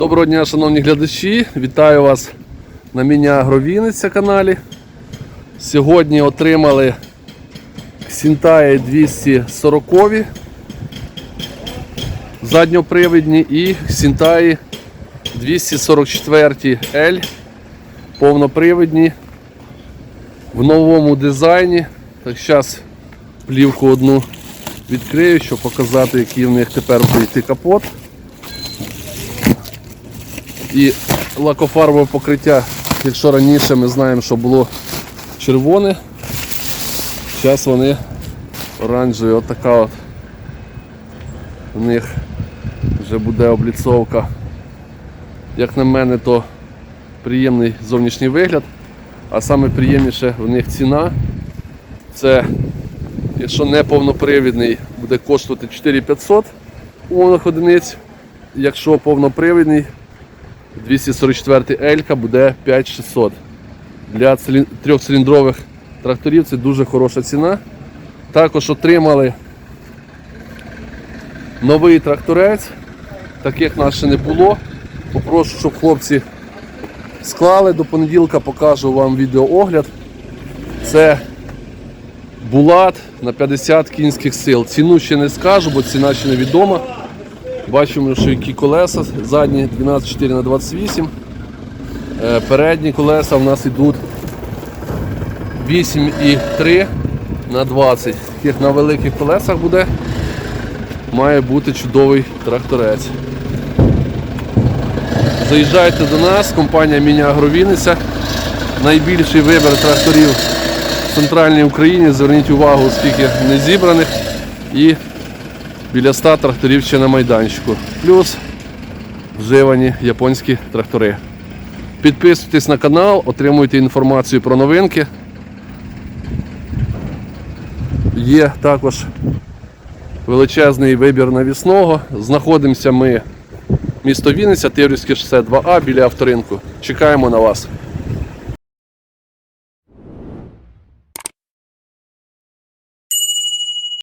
Доброго дня, шановні глядачі! Вітаю вас на Міні-Агровінниця каналі. Сьогодні отримали Сінтаї 240 задньопривідні і Сінтаї 244 L повнопривідні в новому дизайні. Так зараз плівку одну відкрию, щоб показати, який в них тепер буде йти капот. І лакофарбове покриття, якщо раніше ми знаємо, що було червоне, зараз вони оранжеві, от така от у них вже буде обліцовка. Як на мене, то приємний зовнішній вигляд, а саме приємніше в них ціна. Це, якщо не повнопривідний, буде коштувати 4500 умовних одиниць, якщо повнопривідний 244 L буде 5600. Для трьохциліндрових тракторів це дуже хороша ціна. Також отримали новий тракторець, таких нас ще не було. Попрошу, щоб хлопці склали. До понеділка покажу вам відеоогляд. Це Булат на 50 кінських сил. Ціну ще не скажу, бо ціна ще не відома. Бачимо, що які колеса, задні 12,4 на 28 Е, Передні колеса у нас йдуть 8,3 на 20 Таких на великих колесах буде. Має бути чудовий тракторець. Заїжджайте до нас, компанія Міні-Агровінниця. Найбільший вибір тракторів в центральній Україні. Зверніть увагу, скільки не зібраних. І біля 100 тракторів ще на майданчику. Плюс вживані японські трактори. Підписуйтесь на канал, отримуйте інформацію про новинки. Є також величезний вибір навісного. Знаходимося ми місто Вінниця, Тиврівське шосе 2А біля авторинку. Чекаємо на вас.